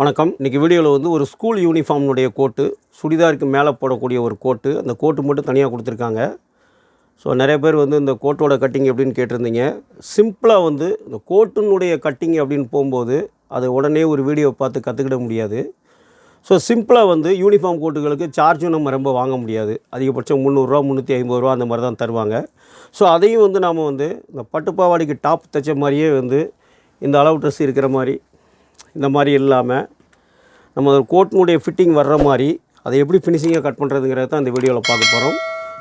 வணக்கம். இன்றைக்கி வீடியோவில் வந்து ஒரு ஸ்கூல் யூனிஃபார்ம்னுடைய கோட்டு சுடிதாருக்கு மேலே போடக்கூடிய ஒரு கோட்டு அந்த கோட்டு மட்டும் தனியாக கொடுத்துருக்காங்க. ஸோ நிறைய பேர் வந்து இந்த கோட்டோட கட்டிங் எப்படின்னு கேட்டிருந்தீங்க. சிம்பிளாக வந்து இந்த கோட்டினுடைய கட்டிங் அப்படின்னு போகும்போது அதை உடனே ஒரு வீடியோ பார்த்து கற்றுக்கிட முடியாது. ஸோ சிம்பிளாக வந்து யூனிஃபார்ம் கோட்டுகளுக்கு சார்ஜும் நம்ம ரொம்ப வாங்க முடியாது. அதிகபட்சம் முந்நூறுரூவா முந்நூற்றி ஐம்பது ரூபா அந்த மாதிரி தான் தருவாங்க. ஸோ அதையும் வந்து நாம் வந்து இந்த பட்டுப்பாவாடிக்கு டாப் தைச்ச மாதிரியே வந்து இந்த அளவு ட்ரெஸ் இருக்கிற மாதிரி இந்த மாதிரி இல்லாமல் நம்ம கோட்டினுடைய ஃபிட்டிங் வர்ற மாதிரி அதை எப்படி ஃபினிஷிங்காக கட் பண்ணுறதுங்கிறத தான் இந்த வீடியோவில் பார்க்க போகிறோம்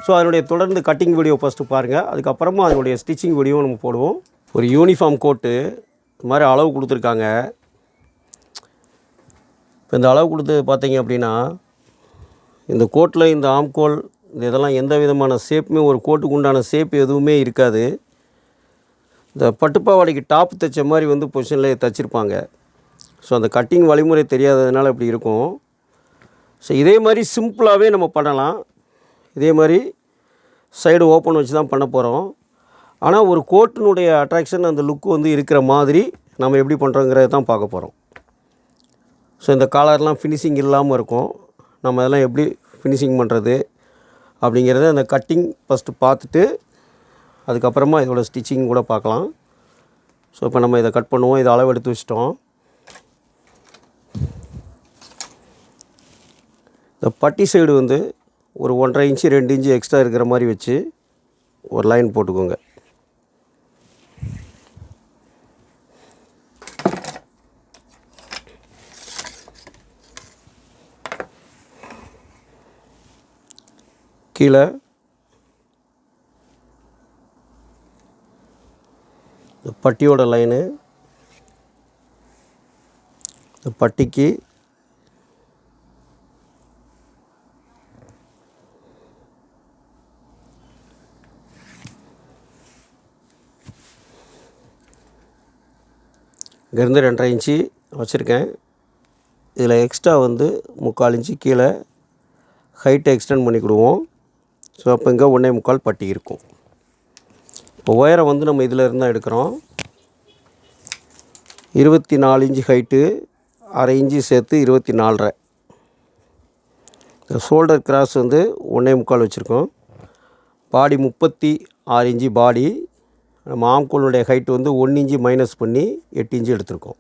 ஸோ அதனுடைய தொடர்ந்து கட்டிங் வீடியோ ஃபஸ்ட்டு பாருங்கள் அதுக்கப்புறமா அதனுடைய ஸ்டிச்சிங் வீடியோவும் நம்ம போடுவோம். ஒரு யூனிஃபார்ம் கோட்டு இது மாதிரி அளவு கொடுத்துருக்காங்க. இப்போ இந்த அளவு கொடுத்து பார்த்தீங்க அப்படின்னா இந்த கோட்டில் இந்த ஆம்கோல் இந்த இதெல்லாம் எந்த விதமான ஷேப்புமே ஒரு கோட்டுக்கு உண்டான ஷேப் எதுவுமே இருக்காது. இந்த பட்டுப்பாவாடைக்கு டாப் தைச்ச மாதிரி வந்து பொசிஷனில் தைச்சிருப்பாங்க. ஸோ அந்த கட்டிங் வழிமுறை தெரியாததுனால இப்படி இருக்கும். ஸோ இதே மாதிரி சிம்பிளாகவே நம்ம பண்ணலாம். இதே மாதிரி சைடு ஓப்பன் வச்சு தான் பண்ண போகிறோம் ஆனால் ஒரு கோட்டினுடைய அட்ராக்ஷன் அந்த லுக் வந்து இருக்கிற மாதிரி நம்ம எப்படி பண்ணுறோங்கிறத தான் பார்க்க போகிறோம் ஸோ இந்த காலர்லாம் ஃபினிஷிங் இல்லாமல் இருக்கும். நம்ம அதெல்லாம் எப்படி ஃபினிஷிங் பண்ணுறது அப்படிங்கிறத அந்த கட்டிங் ஃபஸ்ட்டு பார்த்துட்டு அதுக்கப்புறமா இதோட ஸ்டிச்சிங் கூட பார்க்கலாம். ஸோ இப்போ நம்ம இதை கட் பண்ணுவோம். இதை அளவு எடுத்து வச்சிட்டோம். இந்த பட்டி சைடு வந்து ஒரு ஒன்றரை இன்ச்சு ரெண்டு இன்ச்சு எக்ஸ்ட்ரா இருக்கிற மாதிரி வச்சு ஒரு லைன் போட்டுக்கோங்க. கீழே இந்த பட்டியோட லைனு இந்த பட்டிக்கு இங்கேருந்து ரெண்டரை இன்ச்சு வச்சுருக்கேன். இதில் எக்ஸ்ட்ரா வந்து முக்கால் இன்ச்சு கீழே ஹைட்டை எக்ஸ்டெண்ட் பண்ணிக்கிடுவோம். ஸோ அப்போ இங்கே ஒன்றே முக்கால் பட்டி இருக்கும். இப்போ உயரம் வந்து நம்ம இதில் இருந்தால் எடுக்கிறோம். இருபத்தி நாலு இன்ச்சு ஹைட்டு அரை இன்ச்சு சேர்த்து இருபத்தி நாலரை ஷோல்டர் கிராஸ் வந்து ஒன்றே முக்கால் வச்சுருக்கோம். பாடி முப்பத்தி ஆறு இன்ச்சு பாடி நம்ம ஆம்கோலுடைய ஹைட் வந்து ஒன் இன்ச்சு மைனஸ் பண்ணி எட்டு இன்ச்சு எடுத்திருக்கோம்.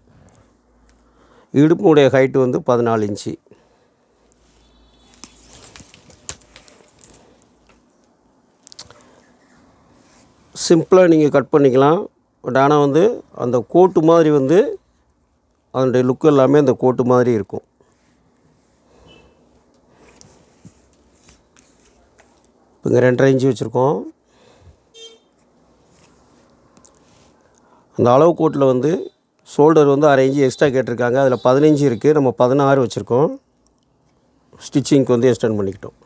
இடுப்பினுடைய ஹைட்டு வந்து பதினாலு இன்ச்சு. சிம்பிளாக நீங்கள் கட் பண்ணிக்கலாம். பட் ஆனால் வந்து அந்த கோட்டு மாதிரி வந்து அதனுடைய லுக் எல்லாமே அந்த கோட்டு மாதிரி இருக்கும். இப்போ இங்கே ரெண்டரை இன்ச்சு வச்சுருக்கோம். அந்த அளவு கோட்டில் வந்து ஷோல்டர் வந்து அரை இன்ச்சு எக்ஸ்ட்ரா கேட்டிருக்காங்க. அதில் பதினஞ்சு இருக்குது நம்ம பதினாறு வச்சுருக்கோம். ஸ்டிச்சிங்க்கு வந்து எக்ஸ்டெண்ட் பண்ணிக்கிட்டோம்.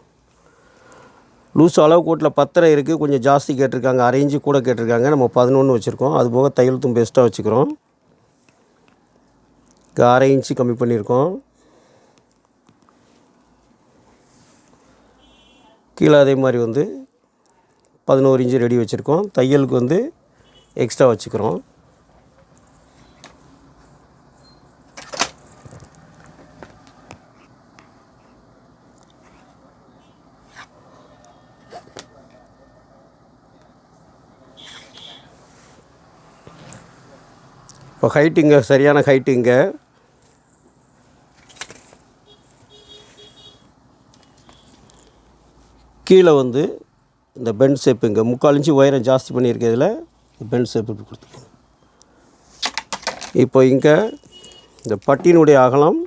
லூஸ் அளவு கோட்டில் பத்தரை இருக்குது கொஞ்சம் ஜாஸ்தி கேட்டிருக்காங்க. அரை கூட கேட்டிருக்காங்க. நம்ம பதினொன்று வச்சுருக்கோம். அது போக தையலுத்தும் பெஸ்ட்டாக வச்சுக்கிறோம். அரை இன்ச்சு கம்மி பண்ணியிருக்கோம். கீழே அதே மாதிரி வந்து பதினோரு இன்ச்சு ரெடி வச்சுருக்கோம். தையலுக்கு வந்து எக்ஸ்ட்ரா வச்சுக்கிறோம். இப்போ ஹைட்டு இங்கே சரியான ஹைட்டு இங்கே. கீழே வந்து இந்த பெண்ட் ஷேப் இங்கே. முக்கால் இன்ச்சு உயரம் ஜாஸ்தி பண்ணியிருக்கிறதுல பெண்ட் ஷேப் இப்படி கொடுத்துருக்கோம் இப்போ இங்கே இந்த பட்டியினுடைய அகலம்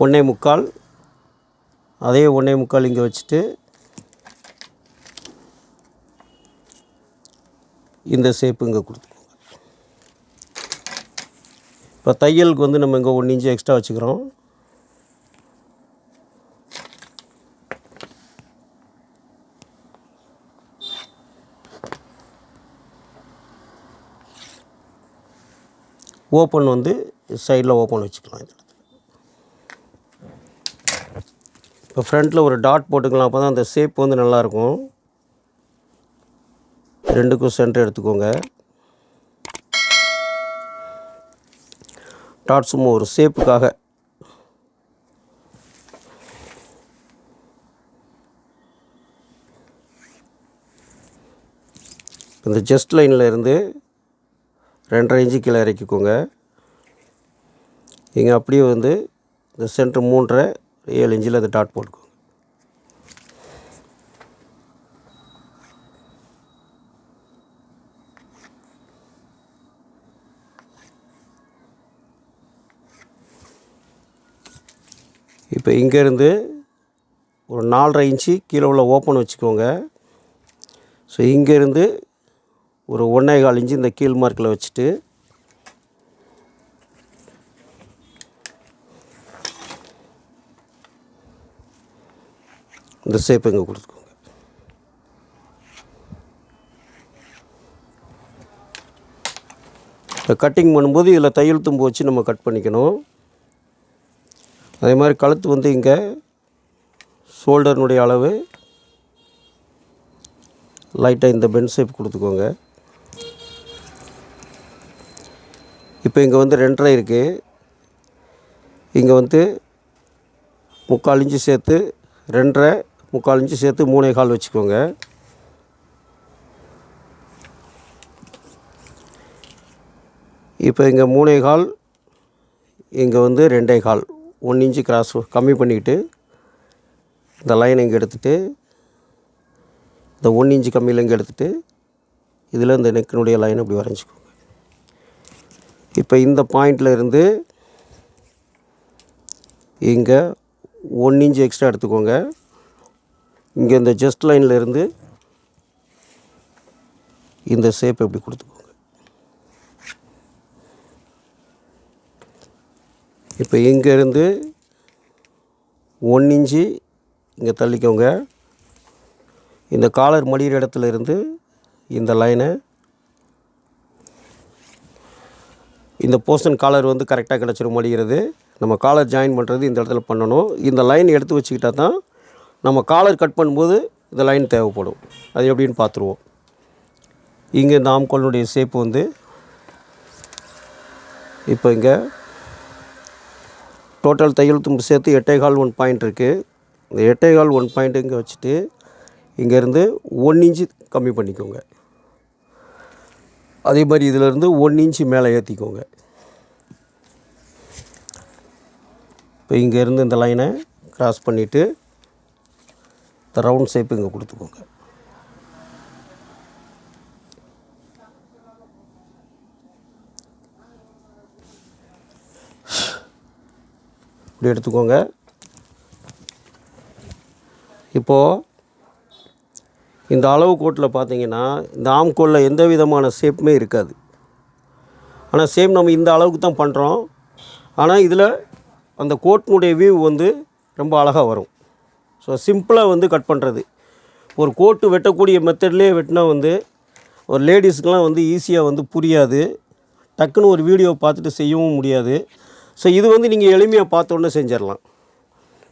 ஒன்றே முக்கால். அதே ஒன்றே முக்கால் இங்கே வச்சுட்டு இந்த ஷேப்பு இங்கே கொடுத்து இப்போ தையலுக்கு வந்து நம்ம இங்கே ஒன்று இன்ச்சு எக்ஸ்ட்ரா வச்சுக்கிறோம். ஓப்பன் வந்து சைடில் ஓப்பன் வச்சுக்கலாம் இதில் இப்போ ஃப்ரண்ட்டில் ஒரு டாட் போட்டுக்கலாம் அப்போ தான் அந்த ஷேப் வந்து நல்லாயிருக்கும் ரெண்டுக்கும் சென்டர் எடுத்துக்கோங்க. டாட் சும்மா ஒரு ஷேப்புக்காக இந்த ஜஸ்ட் லைனில் இருந்து ரெண்டரை இன்ச்சு கீழே இறக்கிக்கோங்க. இங்கே அப்படியே வந்து இந்த சென்டர் மூன்றரை ஏழு இன்ச்சில் அந்த டாட் போட்டுக்கோங்க. இப்போ இங்கேருந்து ஒரு நாலரை இன்ச்சு கீழே உள்ள ஓப்பன் வச்சுக்கோங்க. ஸோ இங்கேருந்து ஒரு ஒன்றே கால் இன்ச்சு இந்த கீழ் மார்க்கில் வச்சுட்டு இந்த ஷேப் இங்கே கொடுத்துக்கோங்க. இப்போ கட்டிங் பண்ணும்போது இதில் தையல் தும்பு வச்சு நம்ம கட் பண்ணிக்கணும். அதே மாதிரி கழுத்து வந்து இங்கே ஷோல்டர்னுடைய அளவு. லைட்டாக இந்த பென் ஷேப் கொடுத்துக்கோங்க. இப்போ இங்கே வந்து ரெண்டரை இருக்குது இங்கே வந்து முக்கால் இன்ச்சு சேர்த்து ரெண்டரை முக்கால் இன்ச்சு சேர்த்து மூணே கால் வச்சுக்கோங்க. இப்போ இங்கே மூணே கால் இங்கே வந்து ரெண்டே கால். ஒன் இன்ச்சு கிராஸ் கம்மி பண்ணிக்கிட்டு இந்த லைன் இங்கே எடுத்துகிட்டு இந்த ஒன் இன்ச்சு கம்மியில் இங்கே எடுத்துகிட்டு இதில் இந்த நெக்கினுடைய லைன் இப்படி வரைஞ்சிக்கோங்க. இப்போ இந்த பாயிண்டில் இருந்து இங்கே ஒன் இன்ச்சு எக்ஸ்ட்ரா எடுத்துக்கோங்க. இங்கே இந்த ஜஸ்ட் லைனில் இருந்து இந்த ஷேப் எப்படி கொடுத்துக்கோங்க. இப்போ இங்கேருந்து ஒன் இன்ச்சு இங்கே தள்ளிக்கோங்க. இந்த காலர் மடிகிற இடத்துல இருந்து இந்த லைனை. இந்த போர்ஷன் காலர் வந்து கரெக்டாக கிடச்சிரும் மடிகிறது நம்ம காலர் ஜாயின் பண்ணுறது இந்த இடத்துல பண்ணணும். இந்த லைன் எடுத்து வச்சுக்கிட்டா தான் நம்ம காலர் கட் பண்ணும்போது இந்த லைன் தேவைப்படும். அது எப்படின்னு பார்த்துருவோம். இங்கே இந்த ஆம்கோலினுடைய ஷேப் வந்து இப்போ இங்கே டோட்டல் தையல் தும்பு சேர்த்து எட்டே கால் ஒன் பாயிண்ட் இருக்குது இந்த எட்டே கால் ஒன் பாயிண்ட் இங்கே வச்சுட்டு இங்கேருந்து ஒன் இன்ச்சு கம்மி பண்ணிக்கோங்க. அதே மாதிரி இதிலேருந்து ஒன் இன்ச்சு மேலே ஏற்றிக்கோங்க இப்போ இங்கேருந்து இந்த லைனை கிராஸ் பண்ணிவிட்டு இந்த ரவுண்ட் ஷேப் இங்கே கொடுத்துக்கோங்க. இப்படி எடுத்துக்கோங்க. இப்போது இந்த அளவு கோட்டில் பார்த்தீங்கன்னா இந்த ஆம்கோலில் எந்த விதமான ஷேப்புமே இருக்காது. ஆனால் சேம் நம்ம இந்த அளவுக்கு தான் பண்ணுறோம் ஆனால் இதில் அந்த கோட்டினுடைய வியூ வந்து ரொம்ப அழகாக வரும். ஸோ சிம்பிளாக வந்து கட் பண்ணுறது ஒரு கோட்டு வெட்டக்கூடிய மெத்தட்லேயே வெட்டினா வந்து ஒரு லேடிஸ்க்கெலாம் வந்து ஈஸியாக வந்து புரியாது. டக்குன்னு ஒரு வீடியோ பார்த்துட்டு செய்யவும் முடியாது. ஸோ இது வந்து நீங்கள் எளிமையாக பார்த்தோன்னே செஞ்சிடலாம்.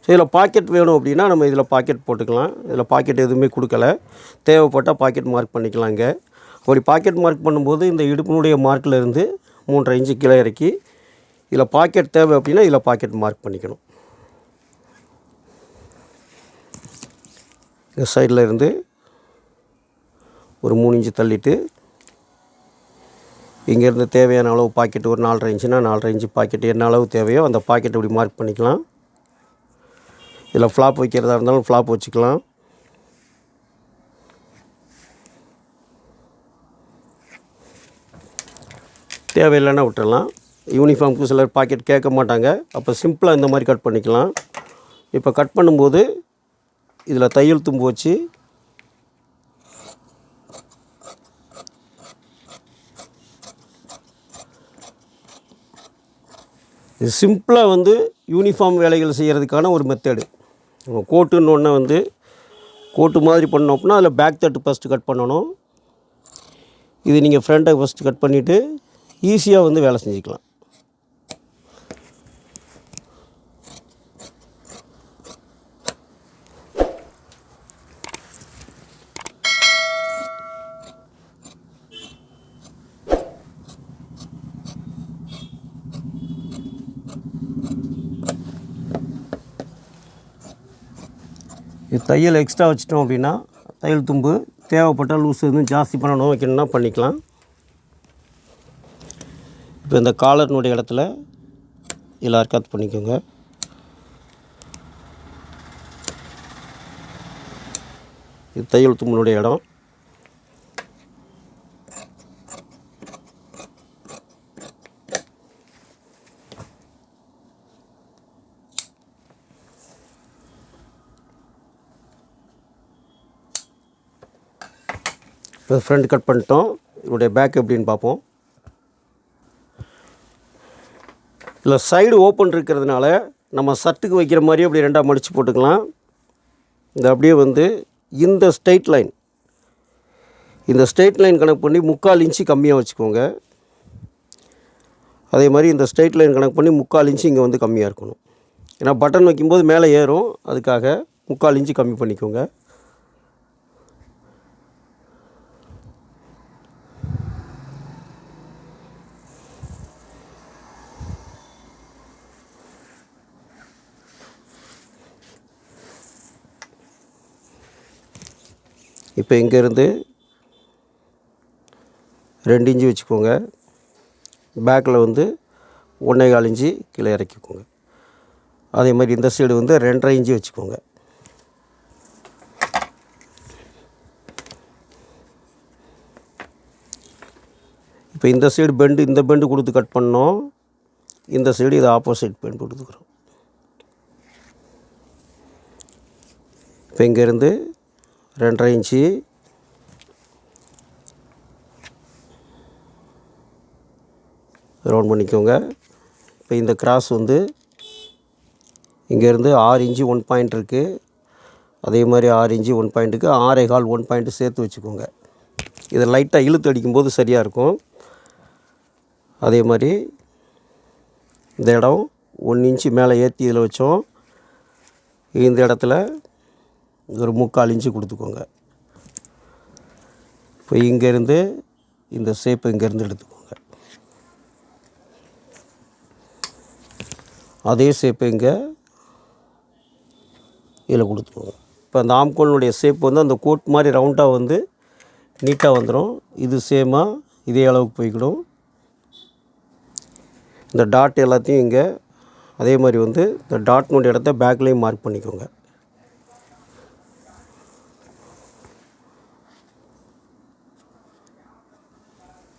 ஸோ இதில் பாக்கெட் வேணும் அப்படின்னா நம்ம இதில் பாக்கெட் போட்டுக்கலாம். இதில் பாக்கெட் எதுவுமே கொடுக்கல. தேவைப்பட்டால் பாக்கெட் மார்க் பண்ணிக்கலாங்க அப்படி பாக்கெட் மார்க் பண்ணும்போது இந்த இடுப்பினுடைய மார்க்கில் இருந்து மூன்றரை இன்ச்சு கீழே இறக்கி இதில் பாக்கெட் தேவை அப்படின்னா இதில் பாக்கெட் மார்க் பண்ணிக்கணும். இந்த சைடில் இருந்து ஒரு மூணு இன்ச்சு தள்ளிட்டு இங்கேருந்து தேவையான அளவு பாக்கெட் ஒரு நாலரை இன்ச்சுனா நாலரை இன்ச்சு பாக்கெட் என்ன அளவு தேவையோ அந்த பாக்கெட் இப்படி மார்க் பண்ணிக்கலாம். இதில் ஃப்ளாப் வைக்கிறதா இருந்தாலும் ஃப்ளாப் வச்சுக்கலாம். தேவையில்லைன்னா விட்டுடலாம் யூனிஃபார்முக்கு சிலர் பாக்கெட் கேட்க மாட்டாங்க. அப்போ சிம்பிளாக இந்த மாதிரி கட் பண்ணிக்கலாம். இப்போ கட் பண்ணும்போது இதில் தையல் தும்பு வச்சு இது சிம்பிளாக வந்து யூனிஃபார்ம் வேலைகள் செய்கிறதுக்கான ஒரு மெத்தடு கோட்டுன்னு ஒன்று வந்து கோட்டு மாதிரி பண்ணோம் அப்படின்னா அதில் பேக் தட்டு ஃபஸ்ட்டு கட் பண்ணணும். இது நீங்கள் ஃப்ரண்ட்டை ஃபஸ்ட்டு கட் பண்ணிவிட்டு ஈஸியாக வந்து வேலை செஞ்சுக்கலாம். தையல் எக்ஸ்ட்ரா வச்சிட்டோம் அப்படின்னா தையல் தும்பு தேவைப்பட்டால் லூஸ் எதுவும் ஜாஸ்தி பண்ணணும் வைக்கணும்னா பண்ணிக்கலாம். இப்போ இந்த காலர்னுடைய இடத்துல இதில் அர்க்காத் பண்ணிக்கோங்க. இது தையல் தும்பினுடைய இடம். இப்போ ஃப்ரண்ட் கட் பண்ணிட்டோம். இதனுடைய பேக் எப்படின்னு பார்ப்போம். இல்லை சைடு ஓப்பன் இருக்கிறதுனால நம்ம சட்டுக்கு வைக்கிற மாதிரியே அப்படி ரெண்டாக மடித்து போட்டுக்கலாம். இந்த அப்படியே வந்து இந்த ஸ்ட்ரெயிட் லைன் இந்த ஸ்ட்ரெயிட் லைன் கணக்கு பண்ணி முக்கால் இன்ச்சு கம்மியாக வச்சுக்கோங்க. அதே மாதிரி இந்த ஸ்ட்ரெயிட் லைன் கணக்கு பண்ணி முக்கால் இன்ச்சு இங்கே வந்து கம்மியாக இருக்கணும். ஏன்னா பட்டன் வைக்கும்போது மேலே ஏறும். அதுக்காக முக்கால் இன்ச்சு கம்மி பண்ணிக்கோங்க. இப்போ இங்கேருந்து ரெண்டு இன்ச்சு வச்சுக்கோங்க. பேக்கில் வந்து ஒன்றே கால் இன்ச்சு கீழே இறக்கிக்கோங்க. அதே மாதிரி இந்த சைடு வந்து ரெண்டரை இன்ச்சு வச்சுக்கோங்க. இப்போ இந்த சைடு பெண்டு இந்த பெண்டு கொடுத்து கட் பண்ணோம். இந்த சைடு இது ஆப்போசிட் பெண்டு கொடுத்துக்கிறோம். இப்போ இங்கேருந்து ரெண்டரை இன்ச்சு. ரவுண்ட் பண்ணிக்கோங்க. இப்போ இந்த கிராஸ் வந்து இங்கேருந்து ஆறு இன்ச்சு ஒன் பாயிண்ட் இருக்குது அதே மாதிரி ஆறு இன்ச்சு ஒன் பாயிண்ட்டுக்கு ஆறே கால் ஒன் பாயிண்ட்டு சேர்த்து வச்சுக்கோங்க. இதை லைட்டாக இழுத்து அடிக்கும்போது சரியாக இருக்கும். அதே மாதிரி இந்த இடம் ஒன் இன்ச்சு மேலே ஏற்றி இதில் வச்சோம். இந்த இடத்துல ஒரு முக்கால் இன்ச்சு கொடுத்துக்கோங்க. இப்போ இங்கேருந்து இந்த ஷேப் இங்கேருந்து எடுத்துக்கோங்க. அதே ஷேப்பு இங்கே இதில் கொடுத்துக்கோங்க. இப்போ அந்த ஆம்கோலினுடைய ஷேப் வந்து அந்த கோட் மாதிரி ரவுண்டாக வந்து நீட்டாக வந்துடும் இது சேமாக இதே அளவுக்கு போய்க்கிடும். இந்த டாட் எல்லாத்தையும் இங்கே அதே மாதிரி வந்து இந்த டாட்னுடைய இடத்த பேக்லேயும் மார்க் பண்ணிக்கோங்க.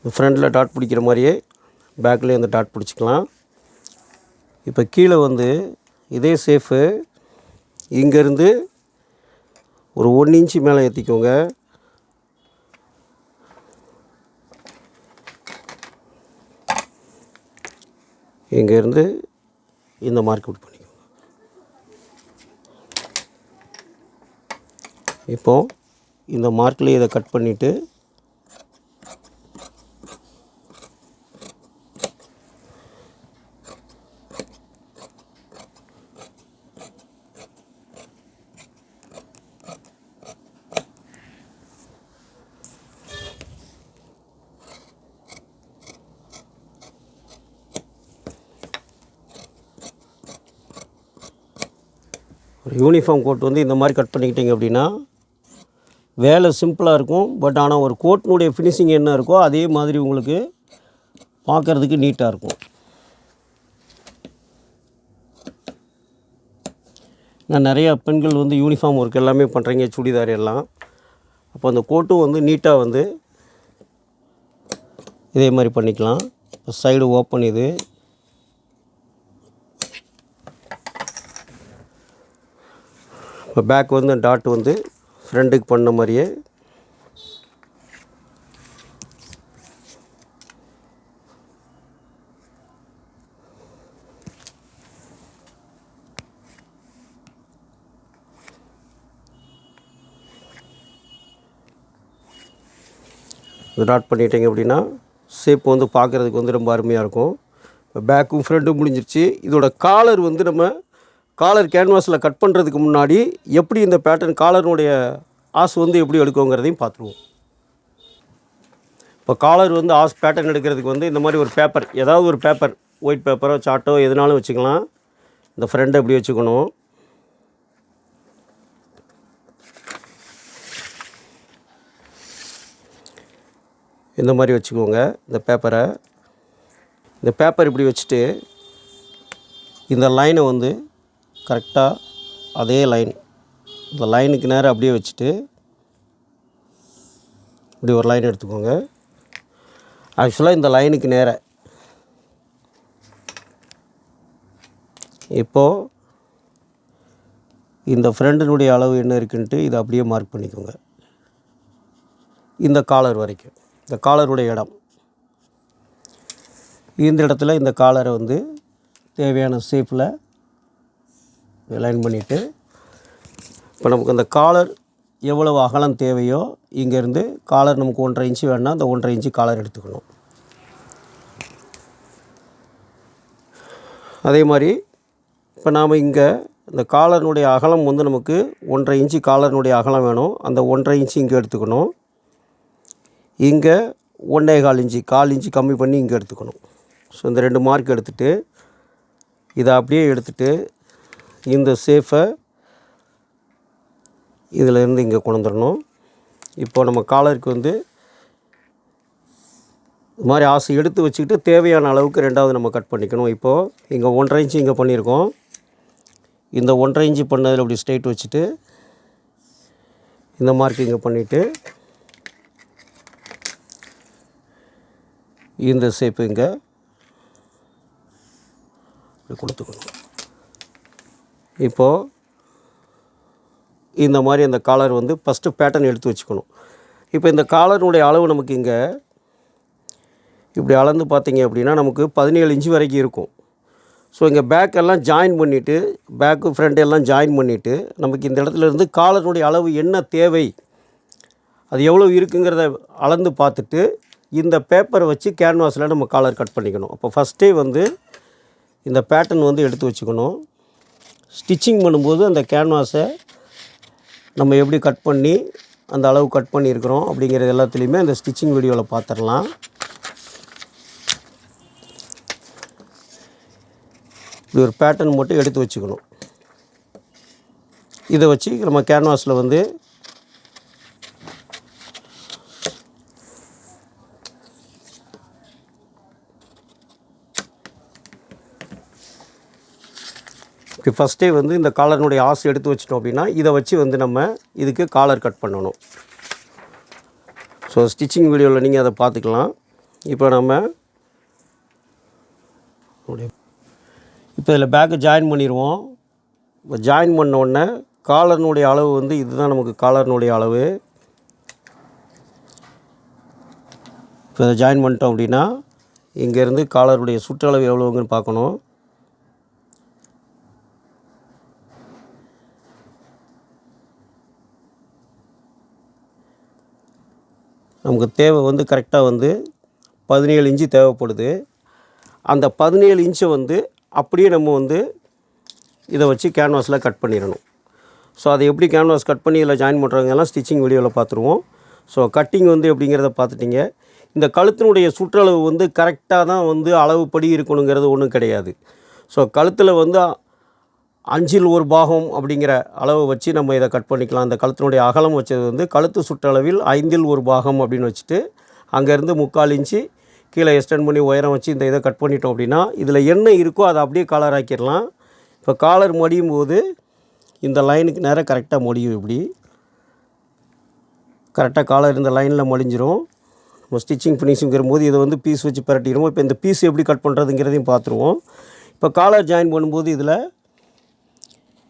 ஃப்ரண்டில் டாட் பிடிக்கிற மாதிரியே பேக்லேயும் அந்த டாட் பிடிச்சிக்கலாம். இப்போ கீழே வந்து இதே சேஃபு. இங்கேருந்து ஒரு ஒன் இன்ச்சு மேலே ஏற்றிக்கோங்க இங்கேருந்து இந்த மார்க் அவுட் பண்ணிக்கோங்க. இப்போது இந்த மார்க்லேயே இதை கட் பண்ணிவிட்டு ஒரு யூனிஃபார்ம் கோட் வந்து இந்த மாதிரி கட் பண்ணிக்கிட்டீங்க அப்படின்னா வேலை சிம்பிளாக இருக்கும். பட் ஆனால் ஒரு கோட்டினுடைய ஃபினிஷிங் என்ன இருக்கோ அதே மாதிரி உங்களுக்கு பார்க்குறதுக்கு நீட்டாக இருக்கும். நான் நிறையா பெண்கள் வந்து யூனிஃபார்ம் ஒர்க் எல்லாமே பண்ணுறீங்க சுடிதார் எல்லாம். அப்போ அந்த கோட்டும் வந்து நீட்டாக வந்து இதே மாதிரி பண்ணிக்கலாம். இப்போ சைடு ஓப்பன் இது. இப்போ பேக் வந்து டாட் வந்து ஃப்ரண்ட்டுக்கு பண்ண மாதிரியே. டாட் பண்ணிட்டீங்க அப்படின்னா ஷேப் வந்து பார்க்குறதுக்கு வந்து ரொம்ப அருமையாக இருக்கும். இப்போ பேக்கும் ஃப்ரண்ட்டும் முடிஞ்சிருச்சு. இதோட காலர் வந்து நம்ம காலர் கேன்வாஸில் கட் பண்ணுறதுக்கு முன்னாடி எப்படி இந்த பேட்டர்ன் காலருடைய ஆஸ் வந்து எப்படி எடுக்குங்கிறதையும் பார்த்துருவோம். இப்போ காலர் வந்து ஆஸ் பேட்டர்ன் எடுக்கிறதுக்கு வந்து இந்த மாதிரி ஒரு பேப்பர் ஏதாவது ஒரு பேப்பர் ஒயிட் பேப்பரோ சாட்டோ எதுனாலும் வச்சுக்கலாம். இந்த ஃப்ரெண்டை எப்படி வச்சுக்கணும். இந்த மாதிரி வச்சுக்கோங்க இந்த பேப்பரை இந்த பேப்பர் இப்படி வச்சுட்டு இந்த லைனை வந்து கரெக்டாக அதே லைன் இந்த லைனுக்கு நேரம் அப்படியே வச்சுட்டு இப்படி ஒரு லைன் எடுத்துக்கோங்க. ஆக்சுவலாக இந்த லைனுக்கு நேர. இப்போது இந்த ஃப்ரெண்டினுடைய அளவு என்ன இருக்குன்ட்டு இதை அப்படியே மார்க் பண்ணிக்கோங்க. இந்த காலர் வரைக்கும். இந்த காலருடைய இடம். இந்த இடத்துல இந்த காலரை வந்து தேவையான ஷேப்பில் லைன் பண்ணிவிட்டு இப்போ நமக்கு அந்த காலர் எவ்வளவு அகலம் தேவையோ இங்கேருந்து காலர் நமக்கு ஒன்றரை இன்ச்சு வேணால் அந்த ஒன்றரை இன்ச்சு காலர் எடுத்துக்கணும். அதே மாதிரி இப்போ நாம் இங்கே இந்த காலரினுடைய அகலம் வந்து நமக்கு ஒன்றரை இன்ச்சு காலரினுடைய அகலம் வேணும். அந்த ஒன்றரை இன்ச்சு இங்கே எடுத்துக்கணும். இங்கே ஒன்றே கால் இன்ச்சு கால் இன்ச்சு கம்மி பண்ணி இங்கே எடுத்துக்கணும். ஸோ இந்த ரெண்டு மார்க் எடுத்துகிட்டு இதை அப்படியே எடுத்துகிட்டு இந்த சேஃபை இதிலேருந்து இங்கே கொண்டு வந்துடணும். இப்போ நம்ம காலருக்கு வந்து இது மாதிரி ஆசை எடுத்து வச்சுக்கிட்டு தேவையான அளவுக்கு ரெண்டாவது நம்ம கட் பண்ணிக்கணும். இப்போது இங்கே ஒன்றரை இன்ச்சு இங்கே பண்ணியிருக்கோம். இந்த ஒன்றரை இன்ச்சு பண்ணதில் அப்படி ஸ்ட்ரைட் வச்சுட்டு இந்த மார்க் இங்கே பண்ணிவிட்டு இந்த ஷேப்பு இங்கே கொடுத்துக்கணும். இப்போது இந்த மாதிரி அந்த காலர் வந்து ஃபஸ்ட்டு பேட்டர்ன் எடுத்து வச்சுக்கணும். இப்போ இந்த காலருடைய அளவு நமக்கு இங்கே இப்படி அளந்து பார்த்தீங்க அப்படின்னா நமக்கு பதினேழு இன்ச்சு வரைக்கும் இருக்கும். ஸோ இங்கே பேக் எல்லாம் ஜாயின் பண்ணிவிட்டு பேக்கு ஃப்ரண்ட் எல்லாம் ஜாயின் பண்ணிவிட்டு நமக்கு இந்த இடத்துல இருந்து காலருடைய அளவு என்ன தேவை அது எவ்வளோ இருக்குங்கிறத அளந்து பார்த்துட்டு இந்த பேப்பரை வச்சு கேன்வாஸில் நம்ம காலர் கட் பண்ணிக்கணும். அப்போ ஃபஸ்ட்டே வந்து இந்த பேட்டர்ன் வந்து எடுத்து வச்சுக்கணும். ஸ்டிச்சிங் பண்ணும்போது அந்த கேன்வாஸை நம்ம எப்படி கட் பண்ணி அந்த அளவு கட் பண்ணியிருக்கிறோம் அப்படிங்கிறது எல்லாத்துலேயுமே அந்த ஸ்டிச்சிங் வீடியோவில் பார்த்துடலாம் இப்படி ஒரு பேட்டர்ன் மட்டும் எடுத்து வச்சுக்கணும். இதை வச்சு நம்ம கேன்வாஸில் வந்து இதுக்கு ஃபஸ்ட்டே வந்து இந்த காலர்னுடைய ஆசை எடுத்து வச்சிட்டோம் அப்படின்னா இதை வச்சு வந்து நம்ம இதுக்கு காலர் கட் பண்ணணும். ஸோ ஸ்டிச்சிங் வீடியோவில் நீங்கள் அதை பார்த்துக்கலாம். இப்போ நம்ம இப்போ இதில் பேக்கு ஜாயின் பண்ணிடுவோம். இப்போ ஜாயின் பண்ண உடனே காலர்னுடைய அளவு வந்து இதுதான் நமக்கு காலர்னுடைய அளவு. இப்போ இதை ஜாயின் பண்ணிட்டோம் அப்படின்னா இங்கேருந்து காலருடைய சுற்றளவு எவ்வளோங்கன்னு பார்க்கணும். நமக்கு தேவை வந்து கரெக்டாக வந்து பதினேழு இன்ச்சு தேவைப்படுது. அந்த பதினேழு இன்ச்சை வந்து அப்படியே நம்ம வந்து இதை வச்சு கேன்வாஸில் கட் பண்ணிடணும். ஸோ அதை எப்படி கேன்வாஸ் கட் பண்ணி இதில் ஜாயின் பண்ணுறவங்கெல்லாம் ஸ்டிச்சிங் வீடியோவில் பார்த்துருவோம். ஸோ கட்டிங் வந்து எப்படிங்கிறத பார்த்துட்டிங்க. இந்த கழுத்தினுடைய சுற்றளவு வந்து கரெக்டாக தான் வந்து அளவுப்படி இருக்கணுங்கிறது ஒன்றும் கிடையாது. ஸோ கழுத்தில் வந்து அஞ்சில் ஒரு பாகம் அப்படிங்கிற அளவை வச்சு நம்ம இதை கட் பண்ணிக்கலாம். அந்த கழுத்தினுடைய அகலம் வச்சது வந்து கழுத்து சுற்றளவில் ஐந்தில் ஒரு பாகம் அப்படின்னு வச்சுட்டு அங்கேருந்து முக்கால் இன்ச்சு கீழே எக்ஸ்டெண்ட் பண்ணி உயரம் வச்சு இந்த இதை கட் பண்ணிட்டோம் அப்படின்னா இதில் என்ன இருக்கோ அதை அப்படியே காலர் ஆக்கிடலாம். இப்போ காலர் மடியும் போது இந்த லைனுக்கு நேராக கரெக்டாக மொழியும் இப்படி. கரெக்டாக காலர் இந்த லைனில் மடிஞ்சிரும். நம்ம ஸ்டிச்சிங் ஃபினிஷிங்கிற போது இதை வந்து பீஸ் வச்சு பரட்டிடுவோம். இப்போ இந்த பீஸ் எப்படி கட் பண்ணுறதுங்கிறதையும் பார்த்துருவோம். இப்போ காலர் ஜாயின் பண்ணும்போது இதில்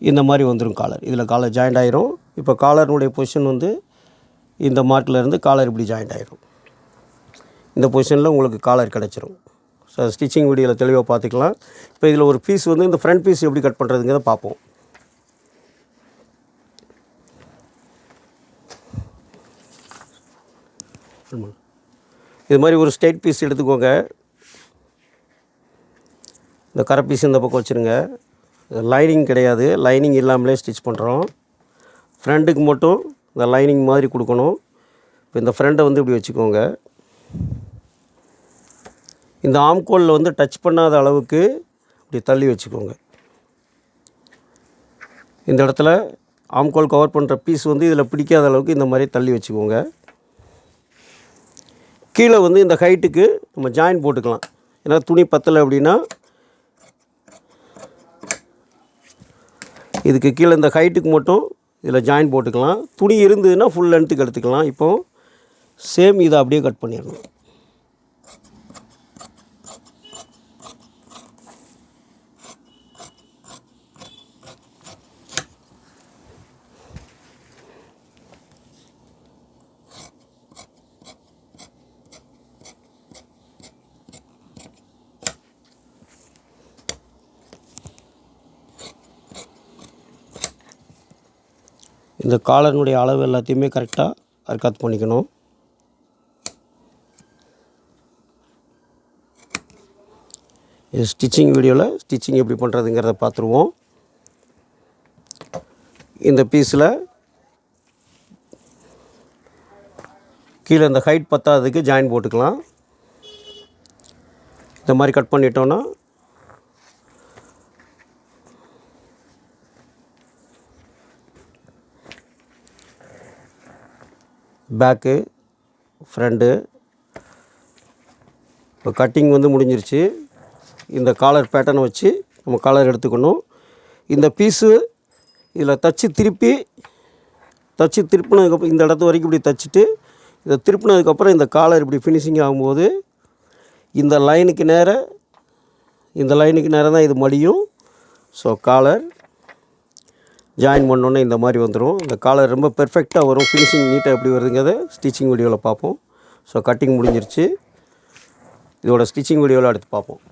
இந்த மாதிரி வந்துடும் காலர். இதில் காலர் ஜாயிண்ட் ஆயிரும். இப்போ காலர்னுடைய பொசிஷன் வந்து இந்த மார்க்கில் இருந்து காலர் இப்படி ஜாயிண்ட் ஆயிரும். இந்த பொசிஷனில் உங்களுக்கு காலர் கிடச்சிரும். ஸோ ஸ்டிச்சிங் வீடியோவில் தெளிவாக பார்த்துக்கலாம். இப்போ இதில் ஒரு பீஸ் வந்து இந்த ஃப்ரண்ட் பீஸ் எப்படி கட் பண்ணுறதுங்கிறத பார்ப்போம். இது மாதிரி ஒரு ஸ்டேட் பீஸ் எடுத்துக்கோங்க. இந்த கரை பீஸ் இந்த பக்கம் வச்சுருங்க. லைனிங் கிடையாது. லைனிங் இல்லாமலே ஸ்டிச் பண்ணுறோம் ஃப்ரண்ட்டுக்கு மட்டும் இந்த லைனிங் மாதிரி கொடுக்கணும். இப்போ இந்த ஃப்ரண்ட்டை வந்து இப்படி வச்சுக்கோங்க. இந்த ஆம்கோலில் வந்து டச் பண்ணாத அளவுக்கு இப்படி தள்ளி வச்சுக்கோங்க. இந்த இடத்துல ஆம்கோல் கவர் பண்ணுற பீஸ் வந்து இதில் பிடிக்காத அளவுக்கு இந்த மாதிரி தள்ளி வச்சுக்கோங்க. கீழே வந்து இந்த ஹைட்டுக்கு நம்ம ஜாயின் போட்டுக்கலாம். ஏன்னா துணி பத்தலை அப்படின்னா இதுக்கு கீழே இந்த ஹைட்டுக்கு மட்டும் இதில் ஜாயின் போட்டுக்கலாம். துணி இருந்ததுன்னா ஃபுல் லென்த்துக்கு எடுத்துக்கலாம். இப்போ சேம் இதை அப்படியே கட் பண்ணிடணும். இந்த காலனுடைய அளவு எல்லாத்தையுமே கரெக்டாக அர்க்காத் பண்ணிக்கணும். இது ஸ்டிச்சிங் வீடியோவில் ஸ்டிச்சிங் எப்படி பண்ணுறதுங்கிறத பார்த்துருவோம். இந்த பீஸில் கீழே இந்த ஹைட் பத்தாததுக்கு ஜாயின் போட்டுக்கலாம். இந்த மாதிரி கட் பண்ணிட்டோன்னா பேக்கு ஃப்ரண்ட்டு இப்போ கட்டிங் வந்து முடிஞ்சிருச்சு. இந்த காலர் பேட்டர்னை வச்சு நம்ம காலர் எடுத்துக்கணும். இந்த பீஸு இதில் தச்சு திருப்பி தச்சு திருப்பினதுக்கப்புறம் இந்த இடத்து வரைக்கும் இப்படி தச்சுட்டு இதை திருப்பினதுக்கப்புறம் இந்த காலர் இப்படி ஃபினிஷிங் ஆகும்போது இந்த லைனுக்கு நேராக இந்த லைனுக்கு நேராக தான் இது மடியும். ஸோ காலர் ஜாயின் பண்ணோன்னே இந்த மாதிரி வந்துடும் இந்த காலர் ரொம்ப பெர்ஃபெக்டாக வரும். ஃபினிஷிங் நீட்டாக எப்படி வருதுங்கிறத ஸ்டிச்சிங் வீடியோவில் பார்ப்போம். ஸோ கட்டிங் முடிஞ்சிருச்சு. இதோட ஸ்டிச்சிங் வீடியோவில் அடுத்து பார்ப்போம்.